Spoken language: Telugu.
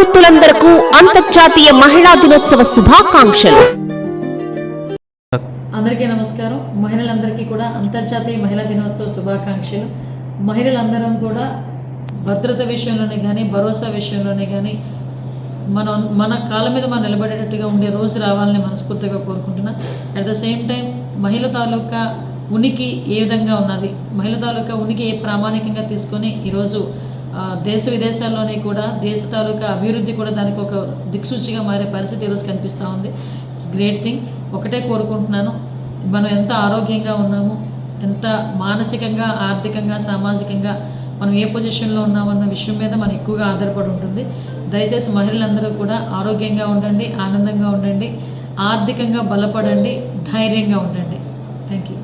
ప్రేక్షకులందరకు అంతర్జాతీయ మహిళా దినోత్సవ శుభాకాంక్షలు. అందరికీ నమస్కారం. మహిళలందరికీ కూడా అంతర్జాతీయ మహిళా దినోత్సవ శుభాకాంక్షలు. మహిళలందరం కూడా భద్రత విషయంలోనే కానీ భరోసా విషయంలోనే కానీ మనం మన కాళ్ళ మీద మనం నిలబడేటట్టుగా ఉండే రోజు రావాలని మనస్ఫూర్తిగా కోరుకుంటున్నా. అట్ ద సేమ్ టైం మహిళ తాలూకా ఉనికి ఏ విధంగా ఉన్నది? మహిళ తాలూకా ఉనికి ఏ ప్రామాణికంగా తీసుకొని ఈరోజు దేశ విదేశాల్లోనే కూడా దేశ తాలూకా అభివృద్ధి కూడా దానికి ఒక దిక్సూచిగా మారే పరిస్థితి ఈరోజు కనిపిస్తూ ఉంది. ఇట్స్ గ్రేట్ థింగ్ ఒకటే కోరుకుంటున్నాను. మనం ఎంత ఆరోగ్యంగా ఉన్నాము ఎంత మానసికంగా ఆర్థికంగా సామాజికంగా మనం ఏ పొజిషన్లో ఉన్నామన్న విషయం మీద మనం ఎక్కువగా ఆధారపడి ఉంటుంది. దయచేసి మహిళలందరూ కూడా ఆరోగ్యంగా ఉండండి ఆనందంగా ఉండండి ఆర్థికంగా బలపడండి ధైర్యంగా ఉండండి. Thank you